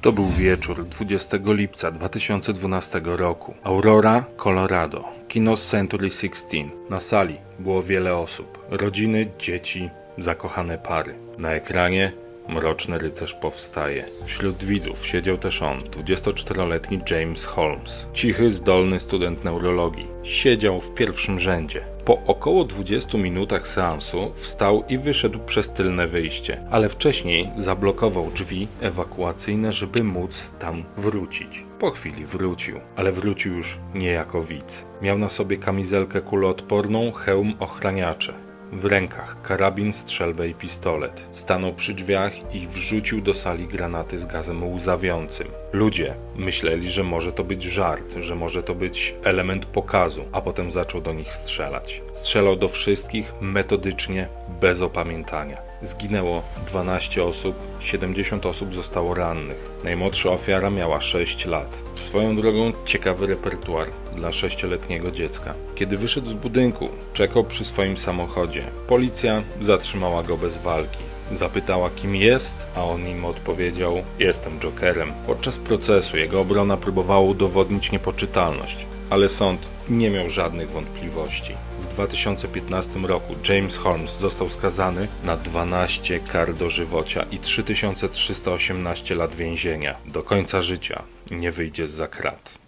To był wieczór 20 lipca 2012 roku. Aurora, Colorado. Kino Century 16. Na sali było wiele osób. Rodziny, dzieci, zakochane pary. Na ekranie Mroczny rycerz powstaje. Wśród widzów siedział też on, 24-letni James Holmes. Cichy, zdolny student neurologii. Siedział w pierwszym rzędzie. Po około 20 minutach seansu wstał i wyszedł przez tylne wyjście, ale wcześniej zablokował drzwi ewakuacyjne, żeby móc tam wrócić. Po chwili wrócił, ale wrócił już nie jako widz. Miał na sobie kamizelkę kuloodporną, hełm ochraniacze. W rękach karabin, strzelbę i pistolet. Stanął przy drzwiach i wrzucił do sali granaty z gazem łzawiącym. Ludzie myśleli, że może to być żart, że może to być element pokazu, a potem zaczął do nich strzelać. Strzelał do wszystkich metodycznie, bez opamiętania. Zginęło 12 osób, 70 osób zostało rannych. Najmłodsza ofiara miała 6 lat. Swoją drogą ciekawy repertuar dla sześcioletniego dziecka. Kiedy wyszedł z budynku, czekał przy swoim samochodzie. Policja zatrzymała go bez walki. Zapytała kim jest, a on im odpowiedział: Jestem Jokerem. Podczas procesu jego obrona próbowała udowodnić niepoczytalność, ale sąd nie miał żadnych wątpliwości. W 2015 roku James Holmes został skazany na 12 kar dożywocia i 3318 lat więzienia. Do końca życia nie wyjdzie z krat.